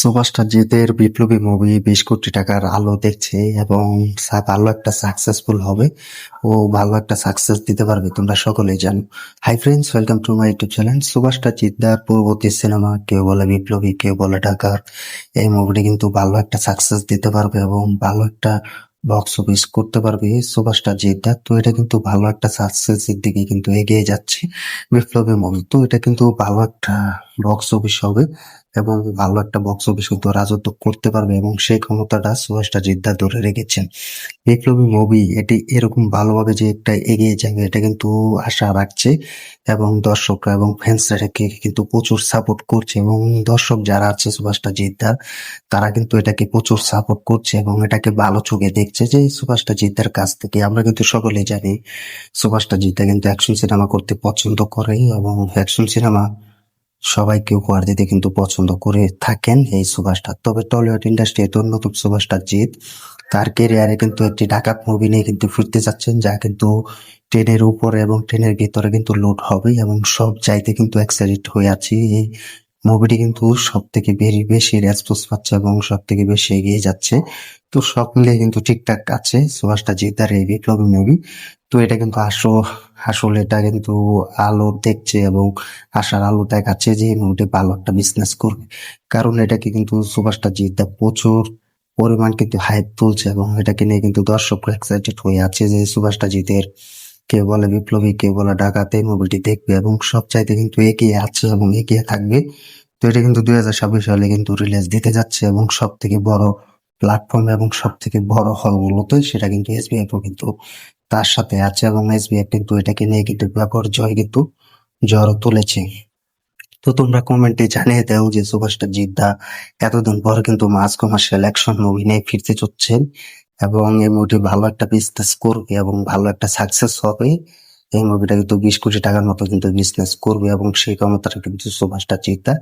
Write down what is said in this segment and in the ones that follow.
Superstar জিতের বিপ্লবী movie বিশ কোটি টাকার আলো দেখছে এবং ভালো একটা সাকসেসফুল হবে। ও ভালো একটা সাকসেস দিতে পারবে, তোমরা সকলেই জানো। Hi friends welcome to my YouTube channel superstar জিদ্দার পূর্ববর্তী সিনেমা কেউ বলে বিপ্লবী, কেউ বলে ঢাকার এই মুভিটি কিন্তু ভালো একটা সাকসেস দিতে পারবে এবং ভালো একটা বক্স অফিস করতে পারবে সুপারস্টার জিদ্দার তো এটা কিন্তু ভালো একটা সাকসেসের দিকে কিন্তু এগিয়ে যাচ্ছে বিপ্লবী মুভি তো এটা কিন্তু ভালো একটা বক্স অফিস হবে। এবং ভালো একটা বক্স অফিস রাজত্ব করতে পারবে এবং সেই ক্ষমতাটা সুভাষটা জিদ্দার ধরে রেখেছেন। বিপ্লবী মুভি এটি এরকম ভালোভাবে যে একটা এগিয়ে যাবে, এটা কিন্তু আশা রাখছে এবং দর্শকরা এবং ফ্যান্সরা কিন্তু প্রচুর সাপোর্ট করছে এবং দর্শক যারা আছে সুভাষটা জিদ্দার, তারা কিন্তু এটাকে প্রচুর সাপোর্ট করছে এবং এটাকে ভালো চোখে দেখছে যে সুভাষটা জিদ্দার কাছ থেকে। আমরা কিন্তু সকলেই জানি সুভাষটা জিদ্দা কিন্তু অ্যাকশন সিনেমা করতে পছন্দ করে এবং অ্যাকশন সিনেমা সবাইকে উপহার দিতে কিন্তু পছন্দ করে থাকেন এই সুভাষটা। তবে টলিউড ইন্ডাস্ট্রি এত নতুন সুভাষটা জিৎ তার কেরিয়ারে কিন্তু একটি ডাকাত মুভি নিয়ে কিন্তু ফিরতে যাচ্ছেন, যা কিন্তু ট্রেনের উপরে এবং ট্রেনের ভিতরে কিন্তু লোড হবে এবং সব চাইতে কিন্তু এক্সাইটেড হয়ে আছি। এই মুভিটি কিন্তু সব থেকে বেশি বেশি রেসপন্স পাচ্ছে এবং সব থেকে বেশি এগিয়ে যাচ্ছে। তো সব মিলিয়ে কিন্তু ঠিকঠাক আছে সুভাষটা জিদ্দার এই বিপ্লবী মুভি তো এটা কিন্তু আসো আসলে এটা কিন্তু আলো দেখছে এবং আশার আলো দেখাচ্ছে যে এই ভালো একটা বিজনেস করবে। কারণ এটাকে কিন্তু সুভাষটা জিদ্দা প্রচুর পরিমাণ কিন্তু হাইপ তুলছে এবং এটাকে নিয়ে কিন্তু দর্শকরা এক্সাইটেড হয়ে আছে যে সুভাষটা জিতের, কেউ বলে বিপ্লবী, কেউ বলে ডাকাতে মুভিটি দেখবে এবং সব চাইতে কিন্তু এগিয়ে আছে এবং এগিয়ে থাকবে। তো এটা কিন্তু দুই হাজার ছাব্বিশ সালে কিন্তু রিলিজ দিতে যাচ্ছে এবং সব থেকে বড় প্ল্যাটফর্ম এবং সব থেকে বড় হলগুলোতে সেটা কিন্তু এসবিআই কিন্তু তার সাথে আছে এবং এসবিআই কিন্তু এটাকে নিয়ে কিন্তু জয় কিন্তু জ্বর তুলেছে। তো তোমরা কমেন্টে জানিয়ে দাও যে সুভাষটা জিদ্দা এতদিন পর কিন্তু মাস কমার্শিয়াল অ্যাকশন মুভি নিয়ে ফিরতে চড়ছেন এবং এই মুভিটি ভালো একটা বিজনেস করবে এবং ভালো একটা সাকসেস হবে। এই মুভিটা কিন্তু বিশ কোটি টাকার মতো কিন্তু বিজনেস করবে এবং সেই ক্ষমতাটা কিন্তু সুভাষটা জিদ্দা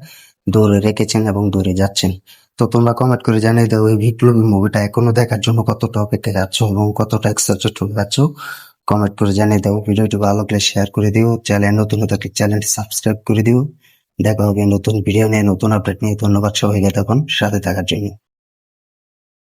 দৌড়ে রেখেছেন এবং দৌড়ে যাচ্ছেন। তো তোমরা কমেন্ট করে জানিয়ে দাও, এই বিপ্লবী মুভিটা এখনও দেখার জন্য কতটা অপেক্ষা যাচ্ছ এবং কতটা এক্সাইটেড হয়ে যাচ্ছ কমেন্ট করে জানিয়ে দাও, ভিডিওটি ভালো করে শেয়ার করে দিও চ্যানেল নতুন থাকে চ্যানেলটি সাবস্ক্রাইব করে দিও। দেখা হবে নতুন ভিডিও নিয়ে, নতুন আপডেট নিয়ে। ধন্যবাদ সবাইকে তখন সাথে থাকার জন্য।